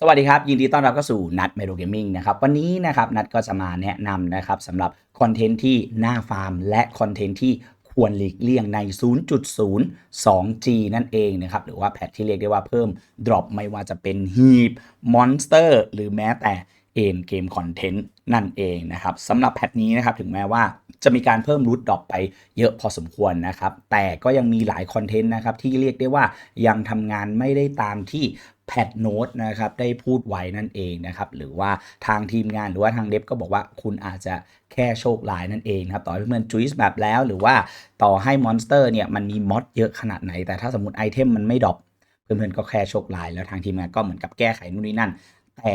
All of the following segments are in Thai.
สวัสดีครับ ยินดีต้อนรับเข้าสู่นัดเมโ o เกมมิ่งนะครับวันนี้นะครับนัดก็จะมาแนะนำนะครับสำหรับคอนเทนต์ที่หน้าฟาร์ม และคอนเทนต์ที่ควรหลีกเลี่ยงใน 0.02G นั่นเองนะครับ หรือว่าแพทที่เรียกได้ว่าเพิ่ม drop ไม่ว่าจะเป็นฮีบมอนสเตอร์หรือแม้แต่เอ็นเกมคอนเทนต์นั่นเองนะครับสำหรับแพทนี้นะครับถึงแม้ว่าจะมีการเพิ่มรูทดรอปไปเยอะพอสมควรนะครับ แต่ก็ยังมีหลายคอนเทนต์นะครับที่เรียกได้ว่ายังทำงานไม่ได้ตามที่ แพทโน้ตนะครับได้พูดไว้นั่นเองนะครับหรือว่าทางทีมงานหรือว่าทางเดฟก็บอกว่าคุณอาจจะแค่โชคลายนั่นเองนะครับต่อให้เพื่อนจุยส์แบบแล้ว หรือว่าต่อให้มอนสเตอร์เนี่ยมันมีมอดเยอะขนาดไหน แต่ถ้าสมมติไอเทมมันไม่ดรอปเพื่อนๆก็แค่โชคลาย แล้วทางทีมงานก็เหมือนกับแก้ไขนู่นนี่นั่น แต่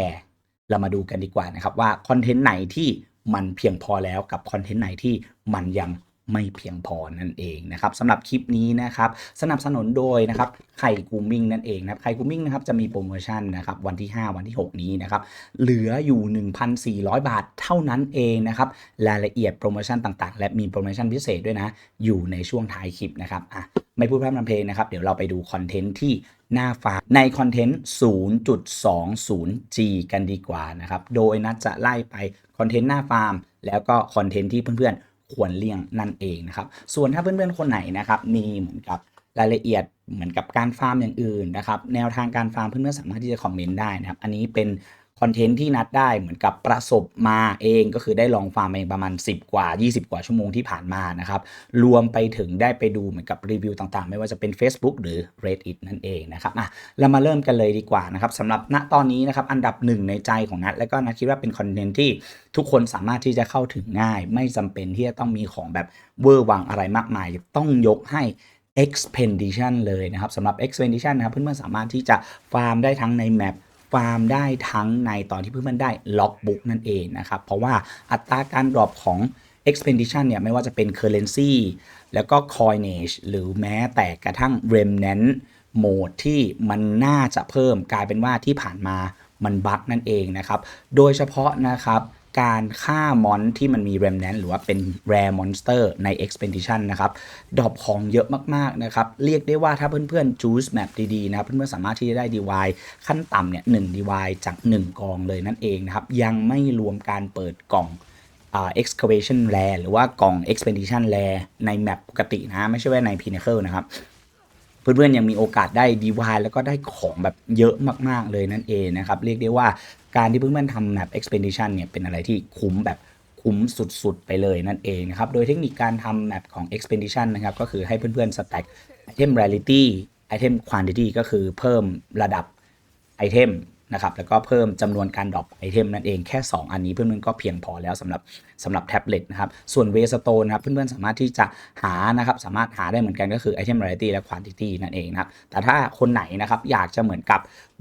เรามาดูกันดีกว่านะครับว่าคอนเทนต์ไหนที่มันเพียงพอแล้วกับคอนเทนต์ไหนที่มันยัง ไม่เพียงพอนั่นเองนะครับสำหรับคลิปนี้นะครับสนับสนุนโดยนะครับไข่กูมิ่งนั่นเองนะครับไข่กูมิ่งนะครับจะมีโปรโมชั่นนะครับวันที่ 5 วันที่ 6 นี้นะครับเหลืออยู่ 1,400 บาทเท่านั้นเองนะครับรายละเอียดโปรโมชั่นต่างๆ และมีโปรโมชั่นพิเศษด้วยนะ อยู่ในช่วงท้ายคลิปนะครับอะไม่พูดพร่ำทำเพลงนะครับ เดี๋ยวเราไปดูคอนเทนต์ที่หน้าฟาร์มในคอนเทนต์ 0.20G กันดีกว่านะครับ โดยนัดจะไล่ไปคอนเทนต์หน้าฟาร์ม แล้วก็คอนเทนต์ที่เพื่อนๆ ควรเลี่ยงนั่นเองนะครับ ส่วนถ้าเพื่อนๆคนไหนนะครับมีเหมือนกับรายละเอียดเหมือนกับการฟาร์มอย่างอื่นนะครับ แนวทางการฟาร์มเพื่อนๆสามารถที่จะคอมเมนต์ได้นะครับ อันนี้เป็น คอนเทนต์ที่นัดได้เหมือนกับประสบมาเองก็คือได้ลองฟาร์มเองประมาณ 10 กว่า 20 กว่าชั่วโมงที่ผ่านมานะครับรวมไปถึงได้ไปดูเหมือนกับรีวิวต่างๆ ไม่ว่าจะเป็น Facebook หรือ Reddit นั่นเองนะครับอะเรามาเริ่มกันเลยดีกว่านะครับสำหรับณตอนนี้นะครับอันดับหนึ่งในใจของนัดแล้วก็นัดคิดว่าเป็นคอนเทนต์ที่ทุกคนสามารถที่จะเข้าถึงง่าย ไม่จำเป็นที่จะต้องมีของแบบเวอร์วังอะไรมากมาย ต้องยกให้ expedition เลยนะครับสำหรับ expedition นะครับเพื่อนๆสามารถที่จะฟาร์มได้ทั้งในแมป ฟาร์มได้ทั้งในตอนที่เพื่อนๆได้ล็อกบุ๊กนั่นเองนะครับ เพราะว่าอัตราการดรอปของ expedition เนี่ยไม่ว่าจะเป็น currency แล้วก็ coinage หรือแม้แต่กระทั่ง remnant โหมดที่มันน่าจะเพิ่มกลายเป็นว่าที่ผ่านมามันบั๊กนั่นเองนะครับ โดยเฉพาะนะครับ การฆ่ามอนที่มันมี remnant หรือว่าเป็น rare monster ใน expedition นะครับดรอปของเยอะมากๆนะครับ เรียกได้ว่าถ้าเพื่อนๆ juice map ดีๆนะ เพื่อนๆ สามารถที่จะได้ DY ขั้นต่ำเนี่ย1 DY จาก 1 กองเลยนั่นเองนะครับ ยังไม่รวมการเปิดกล่อง excavation rare หรือว่ากล่อง expedition rare ในแมปปกตินะ ไม่ใช่ว่าใน pinnacle นะครับ เพื่อนๆยังมีโอกาสได้ดีวายแล้วก็ได้ของแบบเยอะมากๆเลยนั่นเองนะครับ เรียกได้ว่าการที่เพื่อนๆทำแบบ expedition เนี่ยเป็นอะไรที่คุ้มแบบคุ้มสุดๆ ไปเลยนั่นเองนะครับ โดยเทคนิคการทำแบบของ expedition นะครับ ก็คือให้เพื่อนๆ stack item rarity item quantity ก็คือเพิ่มระดับไอเทม นะครับแล้วก็เพิ่มจำนวนการดรอปไอเทมนั่นเองแค่ 2 อันนี้เพื่อนๆก็เพียงพอแล้วสำหรับสำหรับแท็บเล็ตนะครับส่วนเวสโตนนะครับเพื่อนๆสามารถที่จะหานะครับสามารถหาได้เหมือนกันก็คือไอเทม rarity และควอนติตี้นั่นเองนะครับแต่ถ้าคนไหนนะครับอยากจะเหมือนกับ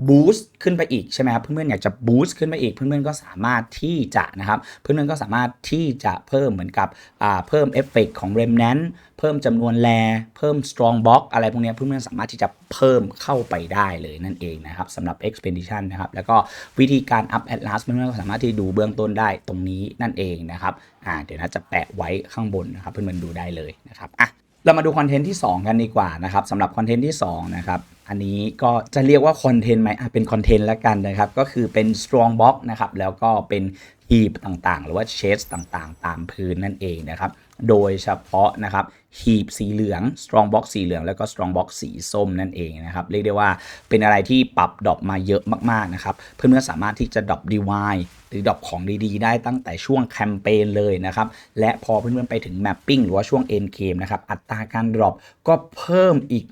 บูสต์ขึ้นไปอีกใช่ไหมครับเพื่อนๆอยากจะบูสต์ขึ้นไปอีกเพื่อนๆก็สามารถที่จะนะครับเพื่อนๆก็สามารถที่จะเพิ่มเหมือนกับอ่าเพิ่มเอฟเฟกของ remnant เพิ่มจำนวนแรเพิ่ม strong box อะไรพวกนี้เพื่อนๆสามารถที่จะเพิ่มเข้าไปได้เลยนั่นเองนะครับสำหรับ expedition นะครับแล้วก็วิธีการ up atlas เพื่อนๆก็สามารถที่ดูเบื้องต้นได้ตรงนี้นั่นเองนะครับอ่าเดี๋ยวนะจะแปะไว้ข้างบนนะครับเพื่อนๆดูได้เลยนะครับอะเรามาดูคอนเทนต์ที่ 2 กันดีกว่านะครับสำหรับคอนเทนต์ที่2นะครับ อันนี้ก็จะเรียกว่าคอนเทนต์ไหมอะเป็นคอนเทนต์แล้วกันนะครับ ก็คือเป็น strong box นะครับ แล้วก็เป็น heap ต่างๆ หรือว่า chest ต่างๆ ตามพื้นนั่นเองนะครับ โดยเฉพาะนะครับหีบสีเหลือง strong box สีเหลือง แล้วก็ strong box สีส้มนั่นเองนะครับ เรียกได้ว่าเป็นอะไรที่ปรับดรอปมาเยอะมากๆนะครับ เพื่อนๆสามารถที่จะดรอป DY หรือดรอปของดีๆ ได้ตั้งแต่ช่วงแคมเปญเลยนะครับ และพอเพื่อนๆไปถึง mapping หรือว่าช่วง end game นะครับ อัตราการดรอปก็เพิ่มอีก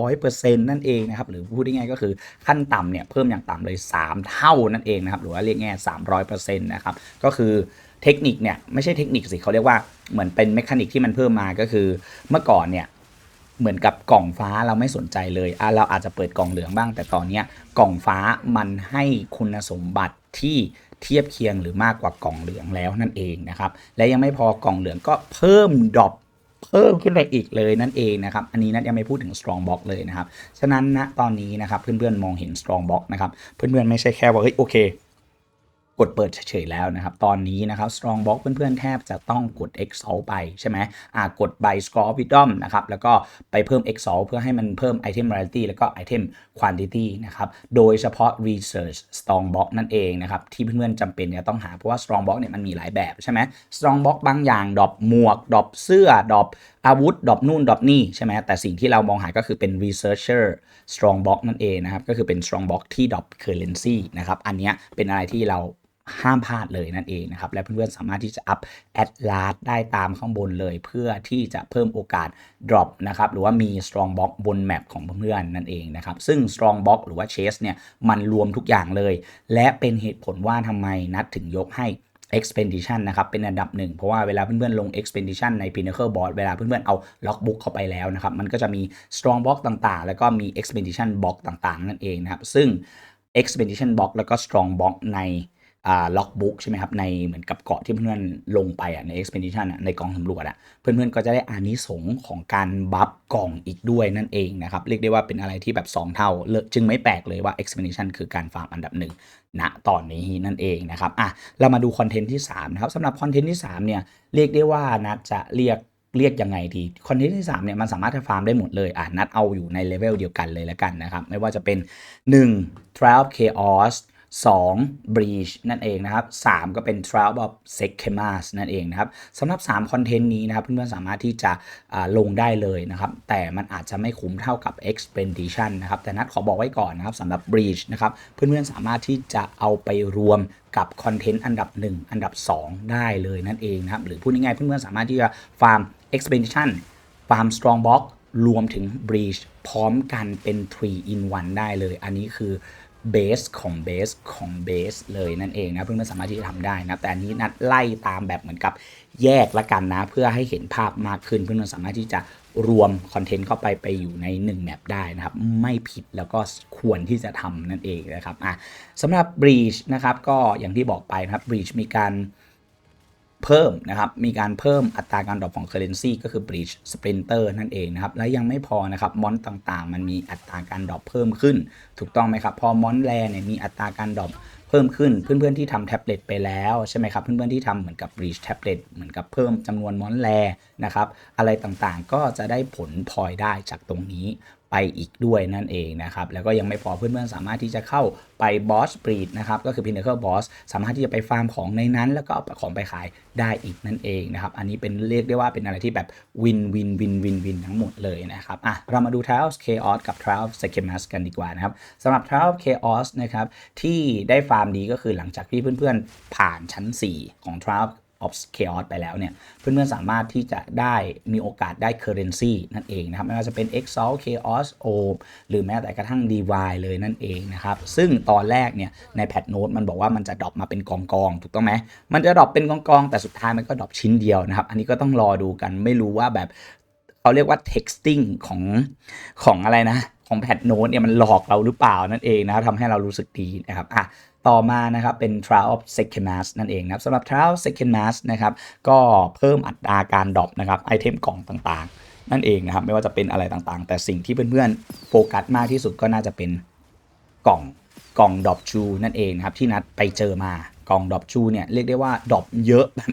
100%นั่นเองนะครับ หรือพูดง่ายๆก็คือขั้นต่ำเนี่ยเพิ่มอย่างต่ำเลย 3 เท่านั่นเองนะครับ หรือว่าเรียกง่าย300%นะครับก็คือเทคนิคเนี่ยไม่ใช่เทคนิคสิเขาเรียกว่าเหมือนเป็นเมคานิกที่มันเพิ่มมาก็คือเมื่อก่อนเนี่ยเหมือนกับกล่องฟ้าเราไม่สนใจเลยอะเราอาจจะเปิดกล่องเหลืองบ้าง แต่ตอนนี้กล่องฟ้ามันให้คุณสมบัติที่เทียบเคียงหรือมากกว่ากล่องเหลืองแล้วนั่นเองนะครับ และยังไม่พอกล่องเหลืองก็เพิ่มดรอปเพิ่มขึ้นไปอีกเลยนั่นเองนะครับ อันนี้นัยังไม่พูดถึง strong box เลยนะครับ ฉะนั้นณตอนนี้นะครับเพื่อนๆมองเห็น strong box นะครับ เพื่อนๆไม่ใช่แค่ว่าเฮ้ยโอเค กดเปิดเฉยๆแล้วนะครับ ตอนนี้นะครับ strong box เพื่อนๆ แทบจะต้องกด exalt ไปใช่ไหมอ่ากด by score of wisdom นะครับ แล้วก็ไปเพิ่ม exalt เพื่อให้มันเพิ่ม item variety แล้วก็ item quantity นะครับ โดยเฉพาะ research strong box นั่นเองนะครับ ที่เพื่อนๆจำเป็นจะต้องหา เพราะว่า strong box เนี่ยมันมีหลายแบบใช่ไหม strong box บางอย่างดอปหมวกดอปเสื้อดอปอาวุธดอปนู่นดอปนี่ใช่ไหมแต่สิ่งที่เรามองหาก็คือเป็น researcher strong box นั่นเองนะครับ ก็คือเป็น strong box ที่ดอป currency นะครับ อันนี้เป็นอะไรที่เรา ห้ามพลาดเลยนั่นเองนะครับ และเพื่อนๆสามารถที่จะอัพแอดลาสได้ตามข้างบนเลย เพื่อที่จะเพิ่มโอกาส drop นะครับหรือว่ามี strong box บนแมปของเพื่อนๆนั่นเองนะครับ ซึ่ง strong box หรือว่า chase เนี่ยมันรวมทุกอย่างเลย และเป็นเหตุผลว่าทำไมนัดถึงยกให้ expedition นะครับ เป็นอันดับหนึ่ง เพราะว่าเวลาเพื่อนๆ ลง expedition ใน pinnacle board เวลาเพื่อนๆ เอา logbook เข้าไปแล้วนะครับ มันก็จะมี strong box ต่างๆ แล้วก็มี expedition box ต่างๆ นั่นเองนะครับ ซึ่ง expedition box แล้วก็ strong box ใน ล็อกบุ๊กใช่ไหมครับในเหมือนกับเกาะที่เพื่อนๆลงไปอะใน expedition อะในกองสำรวจอะเพื่อนๆก็จะได้อานิสงของการบัฟกล่องอีกด้วยนั่นเองนะครับ เรียกได้ว่าเป็นอะไรที่แบบ 2 เท่าเลจึงไม่แปลกเลยว่า expedition คือการฟาร์มอันดับหนึ่งณตอนนี้นั่นเองนะครับอะเรามาดูคอนเทนต์ที่ 3 นะครับสำหรับคอนเทนต์ที่ 3 เนี่ยเรียกได้ว่านัดจะเรียกเรียกยังไงดีคอนเทนต์ที่3เนี่ยมันสามารถจะฟาร์มได้หมดเลยอะนัดเอาอยู่ในเลเวลเดียวกันเลยแล้วกันนะครับ ไม่ว่าจะเป็น 1 Trial of Chaos 2 Breach นั่นเองนะครับ 3 ก็เป็น Trial of s e c h e m a s นั่นเองนะครับสำหรับ3คอนเทนต์นี้นะครับเพื่อนๆสามารถที่จะลงได้เลยนะครับ แต่มันอาจจะไม่คุ้มเท่ากับ Expedition นะครับ แต่นัดขอบอกไว้ก่อนนะครับสำหรับ Breach นะครับ เพื่อนๆสามารถที่จะเอาไปรวมกับคอนเทนต์อันดับ 1 อันดับ 2 ได้เลยนั่นเองนะครับ หรือพูดง่ายๆเพื่อนๆสามารถที่จะฟาร์ม Expedition ฟาร์ม Strong Box รวมถึง Breach พร้อมกันเป็น 3 in 1 ได้เลย อันนี้คือ เบสของเบสของเบสเลยนั่นเองนะเพื่อนๆสามารถที่จะทำได้นะแต่อันนี้นัดไล่ตามแบบเหมือนกับแยกละกันนะ เพื่อให้เห็นภาพมากขึ้นเพื่อนๆสามารถที่จะรวมคอนเทนต์เข้าไปไปอยู่ใน 1 แมปได้นะครับ ไม่ผิดแล้วก็ควรที่จะทำนั่นเองนะครับอะสำหรับ Breach นะครับก็อย่างที่บอกไปนะครับ Breach มีการ เพิ่มนะครับ มีการเพิ่มอัตราการดรอปของ currency ก็คือ breach splinter นั่นเองนะครับ และยังไม่พอนะครับ มอนต่างๆ มันมีอัตราการดรอปเพิ่มขึ้น ถูกต้องไหมครับ พอมอนแรเนี่ยมีอัตราการดรอปเพิ่มขึ้น เพื่อนๆที่ทำแท็บเล็ตไปแล้วใช่ไหมครับ เพื่อนๆที่ทำเหมือนกับ breach tablet เหมือนกับเพิ่มจำนวนมอนแรนะครับ อะไรต่างๆ ก็จะได้ผลพลอยได้จากตรงนี้ ไปอีกด้วยนั่นเองนะครับแล้วก็ยังไม่พอเพื่อนๆสามารถที่จะเข้าไปบอสบรีดนะครับก็คือ Pinnacle Boss สามารถที่จะไปฟาร์มของในนั้น แล้วก็เอาของไปขายได้อีกนั่นเองนะครับอันนี้เป็นเรียกได้ว่าเป็นอะไรที่แบบวินวินวินวินวินทั้งหมดเลยนะครับอะเรามาดู Trial of Chaos กับ Trial of s e c h e m a s กันดีกว่านะครับสำหรับ Trial of Chaos นะครับที่ได้ฟาร์มดีก็คือหลังจากที่เพื่อนๆผ่านชั้น 4 ของ Trial of Chaos ไปแล้วเนี่ย เพื่อนๆสามารถที่จะได้มีโอกาสได้ Currency นั่นเองนะครับ ไม่ว่าจะเป็น Exalt Chaos O หรือแม้แต่กระทั่ง Divine เลยนั่นเองนะครับ ซึ่งตอนแรกเนี่ยในแพทโน้ตมันบอกว่ามันจะดรอปมาเป็นกองกองถูกต้องไหม มันจะดรอปเป็นกองกองๆแต่สุดท้ายมันก็ดรอปชิ้นเดียวนะครับ อันนี้ก็ต้องรอดูกันไม่รู้ว่าแบบเขาเรียกว่า texting ของของอะไรนะ ของแพทโน้ตเนี่ยมันหลอกเราหรือเปล่านั่นเองนะครับทำให้เรารู้สึกดีนะครับอะต่อมานะครับเป็น trial of second mass นั่นเองนะครับสำหรับ trial of second mass นะครับก็เพิ่มอัตราการดรอปนะครับไอเทมกล่องต่างๆ นั่นเองนะครับ ไม่ว่าจะเป็นอะไรต่างๆ แต่สิ่งที่เพื่อนๆโฟกัสมากที่สุดก็น่าจะเป็นกล่องกล่องดรอปชูนั่นเองนะครับที่นัดไปเจอมา กล่องดรอปชูเนี่ยเรียกได้ว่าดรอปเยอะแบบ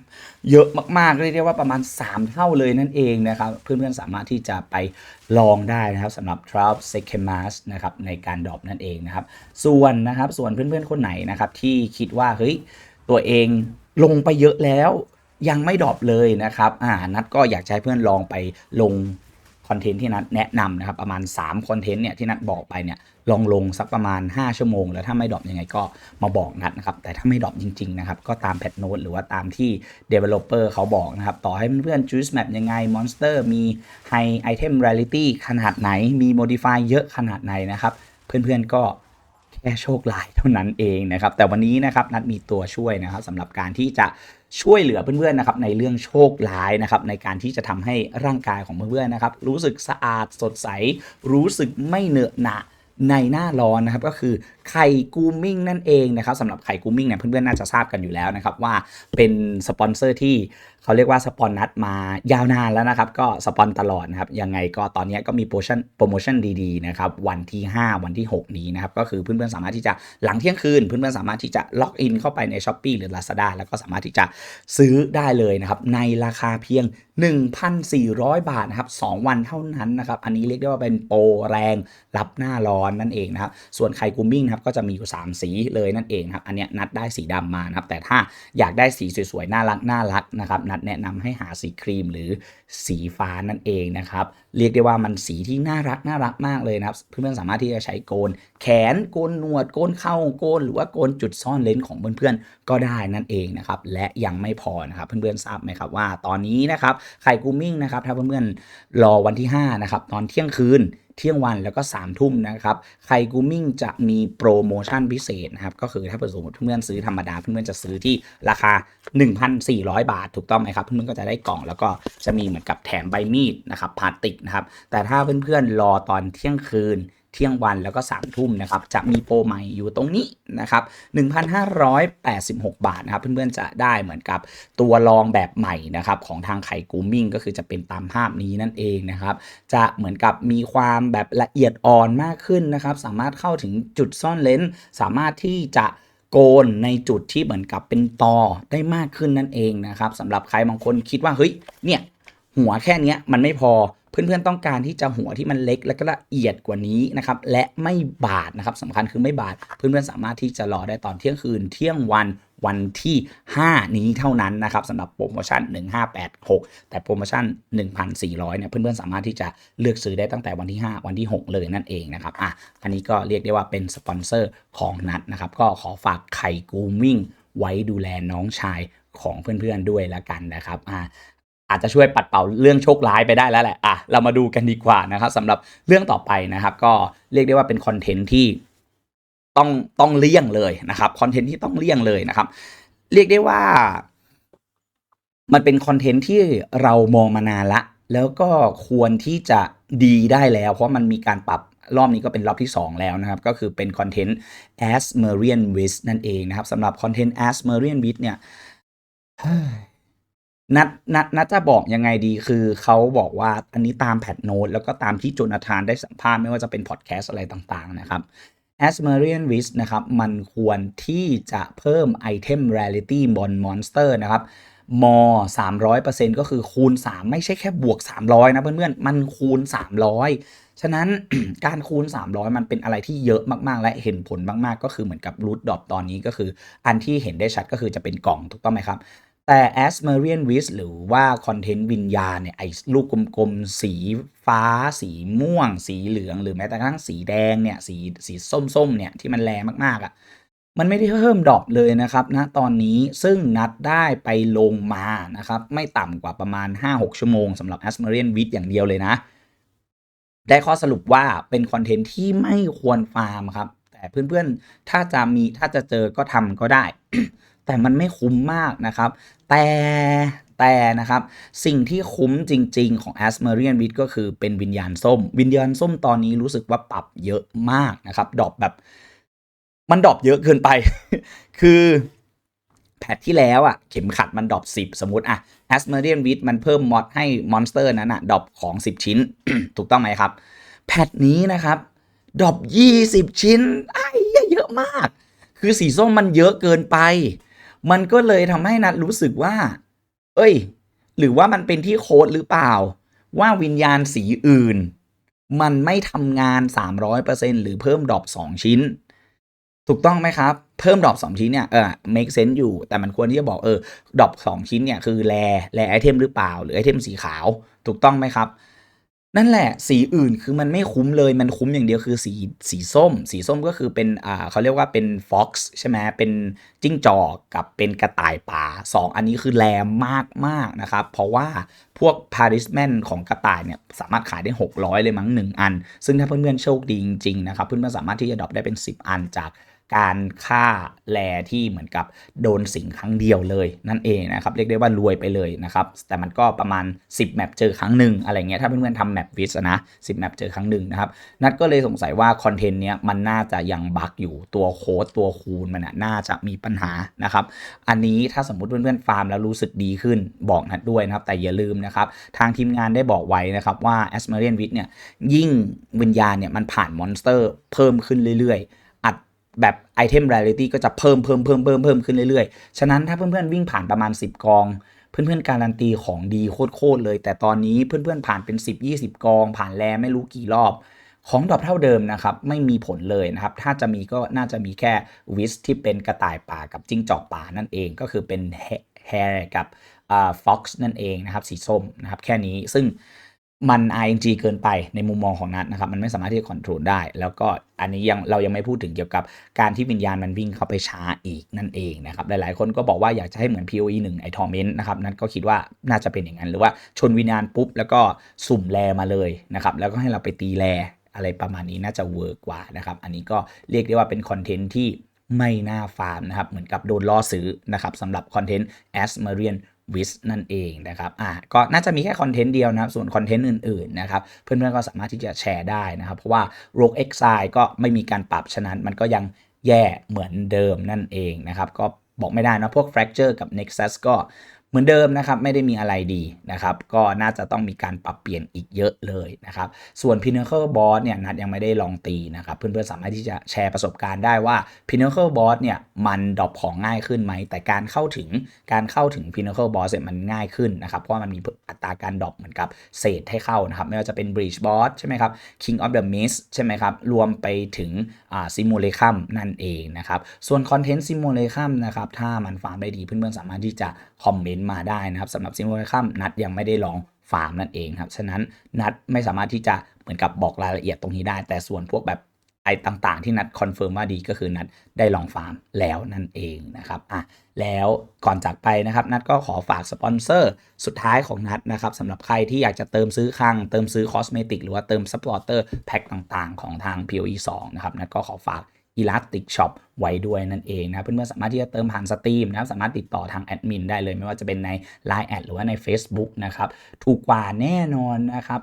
เยอะมากๆเรียกได้ว่าประมาณ 3 เท่าเลยนั่นเองนะครับ เพื่อนๆสามารถที่จะไปลองได้นะครับสำหรับ trial of second mass นะครับในการดรอปนั่นเองนะครับ ส่วนนะครับส่วนเพื่อนๆคนไหนนะครับที่คิดว่าเฮ้ยตัวเองลงไปเยอะแล้วยังไม่ดรอปเลยนะครับอ่านัดก็อยากให้เพื่อนลองไปลง อนเทนต์ที่นัดแนะนำนะครับประมาณ3คอนเทนต์เนี่ยที่นัดบอกไปเนี่ยลองลงสักประมาณ 5 ชั่วโมง แล้วถ้าไม่ดรอปยังไงก็มาบอกนัดนะครับแต่ถ้าไม่ดรอปจริงๆนะครับก็ตามแพทโน้ตหรือว่าตามที่ Developer เขาบอกนะครับต่อให้เพื่อนๆ Juice Map ยังไง Monster มี High Item Rarity ขนาดไหนมี Modify เยอะขนาดไหนนะครับเพื่อนๆก็แค่โชคลายเท่านั้นเองนะครับแต่วันนี้นะครับนัดมีตัวช่วยนะครับสำหรับการที่จะ ช่วยเหลือเพื่อนๆนะครับในเรื่องโชคร้ายนะครับในการที่จะทำให้ร่างกายของเพื่อนๆนะครับรู้สึกสะอาดสดใส รู้สึกไม่เหนอะหนะในหน้าร้อนนะครับก็คือ ไข่กูมิ่งนั่นเองนะครับสำหรับไข่กูมิ่งเนี่ยเพื่อนๆน่าจะทราบกันอยู่แล้วนะครับว่าเป็นสปอนเซอร์ที่เขาเรียกว่าสปอนนัดมายาวนานแล้วนะครับ ก็สปอนตลอดนะครับยังไงก็ตอนนี้ก็มีโปรโมชั่นโปรโมชั่นดีๆนะครับวันที่ 5 วันที่ 6 นี้นะครับก็คือเพื่อนๆสามารถที่จะหลังเที่ยงคืน เพื่อนๆสามารถที่จะล็อกอินเข้าไปใน s h อ p e e หรือ Lazada แล้วก็สามารถที่จะซื้อได้เลยนะครับในราคาเพียง 1,400 บาทนะครับ2วันเท่านั้นนะครับอันนี้เรียกได้ว่าเป็นโปรแรงรับหน้าร้อนนั่นเองนะครับส่วนไข่กูมิ่งนะครับก็จะมีอยู่ 3 สีเลยนั่นเองครับอันเนี้ยนัดได้สีดำมานะครับแต่ถ้าอยากได้สีสวยๆน่ารักน่ารักนะครับนัดแนะนำให้หาสีครีมหรือสีฟ้านั่นเองนะครับเรียกได้ว่ามันสีที่น่ารักน่ารักมากเลยนะครับเพื่อนๆสามารถที่จะใช้โกน แขนโกนหนวดโกนเข่าโกน หรือว่าโกนจุดซ่อนเลนส์ของเพื่อนๆก็ได้นั่นเองนะครับและยังไม่พอนะครับเพื่อนๆทราบไหมครับว่าตอนนี้นะครับไข่กูมิ่งนะครับถ้าเพื่อนๆรอวันที่5นะครับตอนเที่ยงคืน เที่ยงวันแล้วก็3ามทุ่มนะครับไคกูมิ่งจะมีโปรโมชั่นพิเศษนะครับก็คือถ้าเปิดสมมติเพื่อนซื้อธรรมดาเพื่อนจะซื้อที่ราคา 1,400 บาท ถูกต้องไหมครับเพื่อนก็จะได้กล่องแล้วก็จะมีเหมือนกับแถมใบมีดนะครับพลาสติกนะครับแต่ถ้าเพื่อนๆรอตอนเที่ยงคืน เที่ยงวันแล้วก็3ามทุ่มนะครับจะมีโปรใหม่อยู่ตรงนี้นะครับ1,586 บาทนะครับ เพื่อนๆจะได้เหมือนกับตัวรองแบบใหม่นะครับของทางไข่กูมิ่งก็คือจะเป็นตามภาพนี้นั่นเองนะครับ จะเหมือนกับมีความแบบละเอียดอ่อนมากขึ้นนะครับ สามารถเข้าถึงจุดซ่อนเลนส์สามารถที่จะโกนในจุดที่เหมือนกับเป็นตอได้มากขึ้นนั่นเองนะครับสำหรับใครบางคนคิดว่าเฮ้ยเนี่ยหัวแค่เนี้ยมันไม่พอ เพื่อนๆต้องการที่จะหัวที่มันเล็กและก็ละเอียดกว่านี้นะครับ และไม่บาดนะครับสำคัญคือไม่บาด เพื่อนๆสามารถที่จะรอได้ตอนเที่ยงคืนเที่ยงวันวันที่ 5 นี้เท่านั้นนะครับสำหรับโปรโมชั่น 1586 แต่โปรโมชั่น 1,400 เนี่ยเพื่อนๆสามารถที่จะเลือกซื้อได้ตั้งแต่วันที่ 5 วันที่ 6 เลยนั่นเองนะครับอะอันนี้ก็เรียกได้ว่าเป็นสปอนเซอร์ของนัดนะครับ ก็ขอฝากไข่กูมิ่งไว้ดูแลน้องชายของเพื่อนๆด้วยละกันนะครับอ่า อาจจะช่วยปัดเป่าเรื่องโชคร้ายไปได้แล้วแหละอะเรามาดูกันดีกว่านะครับสำหรับเรื่องต่อไปนะครับ ก็เรียกได้ว่าเป็นคอนเทนต์ที่ต้องต้องเลี่ยงเลยนะครับคอนเทนต์ที่ต้องเลี่ยงเลยนะครับ เรียกได้ว่า มันเป็นคอนเทนต์ที่เรามองมานานละ แล้วก็ควรที่จะดีได้แล้ว เพราะมันมีการปรับรอบนี้ก็เป็นรอบที่ 2 แล้วนะครับ ก็คือเป็นคอนเทนต์ as Merian w i s นั่นเองนะครับสำหรับคอนเทนต์ as Merian w i s เนี่ย นัดนัดนัดจะบอกยังไงดีคือเขาบอกว่าอันนี้ตามแพทโนตแล้วก็ตามที่โจนาธานได้สัมภาษณ์ไม่ว่าจะเป็นพอดแคสต์อะไรต่างๆนะครับ a s m e r i a n w i s นะครับ มันควรที่จะเพิ่มไอเทม Rarity บน Monster นะครับม300%ก็คือคูณ 3 ไม่ใช่แค่บวก 300 นะเพื่อนๆ มันคูณ 300 ฉะนั้นการคูณ 300 มันเป็นอะไรที่เยอะมากๆ และเห็นผลมากๆ ก็คือเหมือนกับรูทดอปตอนนี้ก็คือ อันที่เห็นได้ชัดก็คือจะเป็นกล่องถูกต้องไหมครับ แต่ a s m e r i a n w i s หรือว่าคอนเทนต์วิญญาณเนี่ยไอ้ลูกกลมๆ สีฟ้า สีม่วง สีเหลือง หรือแม้แต่กระทั่งสีแดงเนี่ย สีสีส้มๆเนี่ยที่มันแรงมากๆอะ่ะมันไม่ได้เพิ่มดอปเลยนะครับนะตอนนี้ซึ่งนัดได้ไปลงมานะครับไม่ต่ำกว่าประมาณ 5-6 ชั่วโมงสำหรับ a s m e r i a n w i s อย่างเดียวเลยนะ ได้ข้อสรุปว่าเป็นคอนเทนต์ที่ไม่ควรฟาร์มครับ แต่เพื่อนๆถ้าจะมีถ้าจะเจอก็ทำก็ได้ แต่มันไม่คุ้มมากนะครับ แต่แต่นะครับ สิ่งที่คุ้มจริง ๆ ของ a s m e r i a n w i t ก็คือเป็นวิญญาณส้ม วิญญาณส้มตอนนี้รู้สึกว่าปรับเยอะมากนะครับ ดอปแบบ มันดอปเยอะเกินไป คือแพทที่แล้วอะเข็มขัดมันดอป10 สมมติอะ a s m e r i a n w i t มันเพิ่มมอดให้มอนสเตอร์นั้นอะดอปของ 10 ชิ้น ถูกต้องไหมครับ แพทนี้นะครับ ดอป20 ชิ้นไอ้เยอะมาก คือสีส้มมันเยอะเกินไป มันก็เลยทำให้นัดรู้สึกว่า เอ้ย หรือว่ามันเป็นที่โค้ดหรือเปล่า ว่าวิญญาณสีอื่น มันไม่ทำงาน 300%หรือเพิ่มดรอป2 ชิ้น ถูกต้องไหมครับ เพิ่มดรอป2 ชิ้นเนี่ย เออ make sense อยู่ แต่มันควรที่จะบอกเออดรอป2 ชิ้นเนี่ย คือแรแรไอเทมหรือเปล่า หรือไอเทมสีขาว ถูกต้องไหมครับ นั่นแหละ สีอื่นคือมันไม่คุ้มเลยมันคุ้มอย่างเดียวคือสีสีส้ม สีส้มก็คือเป็นอ่าเขาเรียกว่าเป็น fox ใช่ไหมเป็นจิ้งจอกกับเป็นกระต่ายป่า 2 อันนี้คือแรงมากมากๆนะครับ เพราะว่าพวก parisman ของกระต่ายเนี่ยสามารถขายได้ 600 เลยมั้ง 1 อัน ซึ่งถ้าเพื่อนๆโชคดีจริงๆนะครับเพื่อนๆสามารถที่จะดรอปได้เป็น 10 อันจาก การฆ่าแลที่เหมือนกับโดนสิงครั้งเดียวเลยนั่นเองนะครับ เรียกได้ว่ารวยไปเลยนะครับ แต่มันก็ประมาณ 10 แมปเจอครั้งหนึ่งอะไรเงี้ยถ้าเพื่อนๆทำแมปวิสนะ10 แมปเจอครั้งหนึ่งนะครับ นัดก็เลยสงสัยว่าคอนเทนต์เนี้ยมันน่าจะยังบั๊กอยู่ตัวโค้ดตัวคูณมันน่าจะมีปัญหานะครับ อันนี้ถ้าสมมติเพื่อนๆฟาร์มแล้วรู้สึกดีขึ้นบอกนัดด้วยนะครับ แต่อย่าลืมนะครับ ทางทีมงานได้บอกไว้นะครับว่า a s m a r i a n w i t เนี่ยยิ่งวิญญาณเนี่ยมันผ่านมอนสเตอร์เพิ่มขึ้นเรื่อยๆ แบบไอเทม rarity ก็จะเพิ่มเพิ่มเพิ่มเพิ่มเพิ่มขึ้นเรื่อยๆ ฉะนั้นถ้าเพื่อนๆ วิ่งผ่านประมาณ 10 กอง เพื่อนๆ การันตีของดีโคตรๆเลย แต่ตอนนี้เพื่อนๆ ผ่านเป็น 10-20 กอง ผ่านแลไม่รู้กี่รอบ ของดรอปเท่าเดิมนะครับ ไม่มีผลเลยนะครับ ถ้าจะมีก็น่าจะมีแค่วิสที่เป็นกระต่ายป่ากับจิ้งจอกป่านั่นเอง ก็คือเป็นแฮร์กับฟ็อกซ์นั่นเองนะครับสีส้มนะครับแค่นี้ซึ่ง มัน RNG เกินไปในมุมมองของนัดนะครับ มันไม่สามารถที่จะคอนโทรลได้ แล้วก็อันนี้ยังเรายังไม่พูดถึงเกี่ยวกับการที่วิญญาณมันวิ่งเข้าไปช้าอีกนั่นเองนะครับ หลายๆ คนก็บอกว่าอยากจะให้เหมือน POE 1 ไอทอร์เมนต์นะครับ นัดก็คิดว่าน่าจะเป็นอย่างนั้น หรือว่าชนวิญญาณปุ๊บ แล้วก็สุ่มแลมาเลยนะครับ แล้วก็ให้เราไปตีแลอะไรประมาณนี้น่าจะเวิร์กกว่านะครับ อันนี้ก็เรียกได้ว่าเป็นคอนเทนต์ที่ไม่น่าฟาร์มนะครับ เหมือนกับโดนล่อซื้อนะครับสำหรับคอนเทนต์ As Marian วิสนั่นเองนะครับอะก็น่าจะมีแค่คอนเทนต์เดียวนะครับ ส่วนคอนเทนต์อื่นๆนะครับเพื่อนๆก็สามารถที่จะแชร์ได้นะครับ เพราะว่า Rogue Exile ก็ไม่มีการปรับฉะนั้นมันก็ยังแย่เหมือนเดิมนั่นเองนะครับ ก็บอกไม่ได้นะพวก Fracture กับ Nexus ก็ เหมือนเดิมนะครับไม่ได้มีอะไรดีนะครับก็น่าจะต้องมีการปรับเปลี่ยนอีกเยอะเลยนะครับส่วน Pinnacle Boss เนี่ยนัดยังไม่ได้ลองตีนะครับเพื่อนๆสามารถที่จะแชร์ประสบการณ์ได้ว่า Pinnacle Boss เนี่ยมันดรอปของง่ายขึ้นไหม แต่การเข้าถึงการเข้าถึง Pinnacle Boss เนี่ยมันง่ายขึ้นนะครับเพราะมันมีอัตราการดรอปเหมือนกับเศษให้เข้านะครับไม่ว่าจะเป็น Breach Boss ใช่ไหมครับ King of the Mist ใช่ไหมครับรวมไปถึงอ่า Simulacrum นั่นเองนะครับส่วนคอนเทนต์ Simulacrum นะครับถ้ามันฟาร์มได้ดีเพื่อนๆสามารถที่จะ คอมเมนต์มาได้นะครับสำหรับ Simulacrum นัดยังไม่ได้ลองฟาร์มนั่นเองครับ ฉะนั้นนัดไม่สามารถที่จะเหมือนกับบอกรายละเอียดตรงนี้ได้ แต่ส่วนพวกแบบไอ้ต่างๆ ที่นัดคอนเฟิร์มว่าดีก็คือนัดได้ลองฟาร์มแล้วนั่นเองนะครับอะแล้วก่อนจากไปนะครับ นัดก็ขอฝากสปอนเซอร์สุดท้ายของนัดนะครับสำหรับใครที่อยากจะเติมซื้อคลังเติมซื้อคอสเมติกหรือว่าเติมซัพพอร์เตอร์แพ็คต่างๆ ของทาง POE 2นะครับนัดก็ขอฝาก Elastic Shop ไว้ด้วยนั่นเองนะเพื่อนๆสามารถที่จะเติมผ่านสตรีมนะครับสามารถติดต่อทางแอดมินได้เลยไม่ว่าจะเป็นใน Line แอดหรือว่าใน Facebook นะครับถูกกว่าแน่นอนนะครับ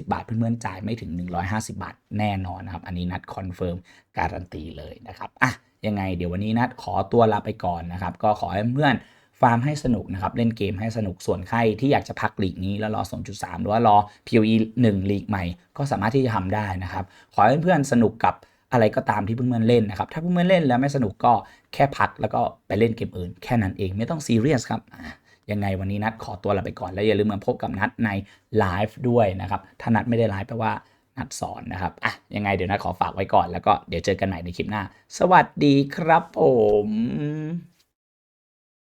150 บาท เพื่อนๆจ่ายไม่ถึง 150 บาท แน่นอนนะครับอันนี้นัดคอนเฟิร์มการันตีเลยนะครับอะยังไงเดี๋ยววันนี้นัดขอตัวลาไปก่อนนะครับก็ขอให้เพื่อนฟาร์มให้สนุกนะครับ เล่นเกมให้สนุกส่วนใครที่อยากจะพักลีกนี้แล้วรอ 2.3 หรือว่ารอ POE 1ลีกใหม่ ก็สามารถที่จะทำได้นะครับ ขอให้เพื่อนสนุกกับ อะไรก็ตามที่เพื่อนๆเล่นนะครับ ถ้าเพื่อนๆเล่นแล้วไม่สนุกก็แค่พักแล้วก็ไปเล่นเกมอื่น แค่นั้นเองไม่ต้องซีเรียสครับยังไงวันนี้นัดขอตัวลาไปก่อน แล้วอย่าลืมมาพบกับนัดในไลฟ์ด้วยนะครับ ถ้านัดไม่ได้ไลฟ์แปลว่านัดสอนนะครับอะยังไงเดี๋ยวนัดขอฝากไว้ก่อนแล้วก็เดี๋ยวเจอกันใหม่ในคลิปหน้า สวัสดีครับผม